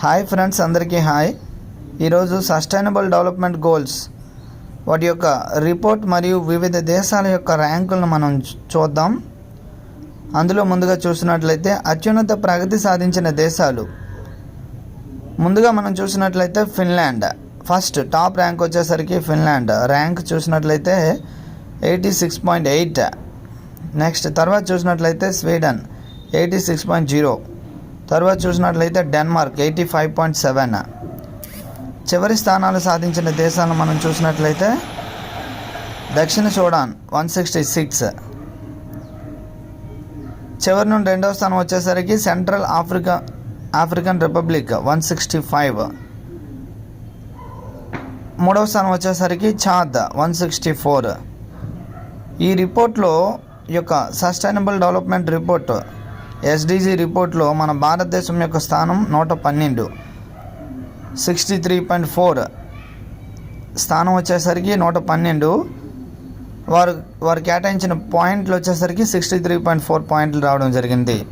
Hi friends అందరికీ hi ఈరోజు sustainable development goals వాటి యొక్క రిపోర్ట్ మరియు వివిధ దేశాల యొక్క ర్యాంకులను మనం చూద్దాం. అందులో ముందుగా చూసినట్లయితే అత్యున్నత ప్రగతి సాధించిన దేశాలు. ముందుగా మనం చూసినట్లయితే ఫిన్లాండ్ ఫస్ట్ టాప్ ర్యాంక్ వచ్చేసరికి ఫిన్లాండ్ ర్యాంక్ చూసినట్లయితే eighty six point eight next తర్వాత చూసినట్లయితే Sweden eighty six point zero తర్వాత చూసినట్లయితే Denmark eighty five point seven. చివరి స్థానాలు సాధించిన దేశాలను మనం చూసినట్లయితే దక్షిణ సూడాన్ వన్ సిక్స్టీ సిక్స్. చివరి నుండి రెండవ స్థానం వచ్చేసరికి Central Africa African Republic one sixty five. మూడవ స్థానం వచ్చేసరికి ఛాద్ వన్ సిక్స్టీ ఫోర్. ఈ రిపోర్ట్లో యొక్క సస్టైనబుల్ డెవలప్మెంట్ రిపోర్ట్ ఎస్డిజి రిపోర్ట్లో మన భారతదేశం యొక్క స్థానం నూట పన్నెండు. Sixty three point four. స్థానం వచ్చేసరికి నూట పన్నెండు. వారు వారు కేటాయించిన పాయింట్లు వచ్చేసరికి సిక్స్టీ త్రీ పాయింట్ ఫోర్ పాయింట్లు రావడం జరిగింది.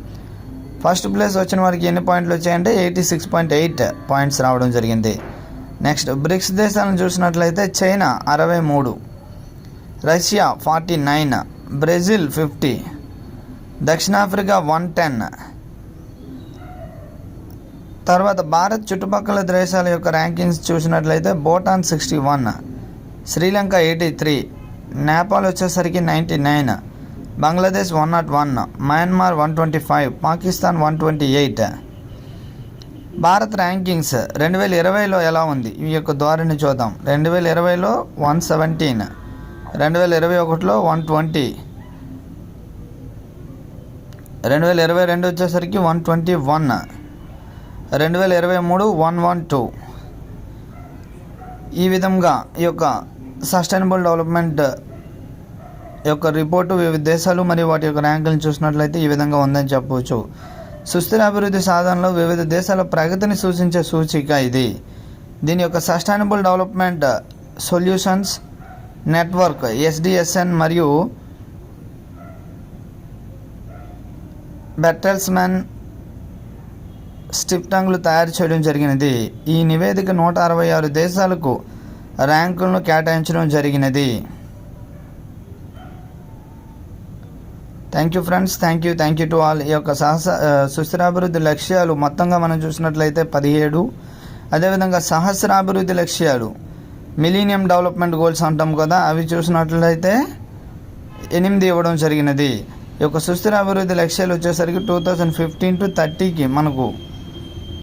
ఫస్ట్ ప్లేస్ వచ్చిన వారికి ఎన్ని పాయింట్లు వచ్చాయంటే eighty six point eight points రావడం జరిగింది. నెక్స్ట్ బ్రిక్స్ దేశాలను చూసినట్లయితే చైనా అరవై మూడు. Russia forty nine. Brazil fifty. దక్షిణాఫ్రికా వన్ టెన్. తర్వాత భారత్ చుట్టుపక్కల దేశాల యొక్క ర్యాంకింగ్స్ చూసినట్లయితే Bhutan sixty one Sri Lanka eighty three Nepal వచ్చేసరికి ninety nine Bangladesh one nought one Myanmar one twenty five Pakistan one twenty eight. Bharat rankings రెండు వేల ఇరవైలో ఎలా ఉంది? ఈ యొక్క ధోరణి చూద్దాం. రెండు వేల ఇరవైలో వన్ సెవెంటీన్ రెండు వేల ఇరవై ఒకటిలో వన్ ట్వంటీ రెండు వేల ఇరవై రెండు వచ్చేసరికి వన్ ట్వంటీ వన్. రెండు వేల ఇరవై మూడు వన్ వన్ టూ. ఈ విధంగా ఈ యొక్క సస్టైనబుల్ డెవలప్మెంట్ యొక్క రిపోర్టు వివిధ దేశాలు మరియు వాటి యొక్క ర్యాంకులను చూసినట్లయితే ఈ విధంగా ఉందని చెప్పవచ్చు. సుస్థిర అభివృద్ధి సాధనలో వివిధ దేశాల ప్రగతిని సూచించే సూచిక ఇది. దీని యొక్క sustainable development solutions network SDSN మరియు బెట్టెల్స్మెన్ స్టిప్టంగ్లు తయారు చేయడం జరిగినది. ఈ నివేదిక నూట అరవై ఆరు దేశాలకు ర్యాంకులను కేటాయించడం జరిగినది. Thank you friends thank you thank you to all. ఈ యొక్క సహస సుస్థిరాభివృద్ధి లక్ష్యాలు మొత్తంగా మనం చూసినట్లయితే పదిహేడు. అదేవిధంగా సహస్రాభివృద్ధి లక్ష్యాలు మిలీనియం డెవలప్మెంట్ గోల్స్ అంటాం కదా అవి చూసినట్లయితే ఎనిమిది ఇవ్వడం జరిగినది. ఈ యొక్క సుస్థిర అభివృద్ధి లక్ష్యాలు వచ్చేసరికి టూ థౌజండ్ ఫిఫ్టీన్ టు థర్టీకి మనకు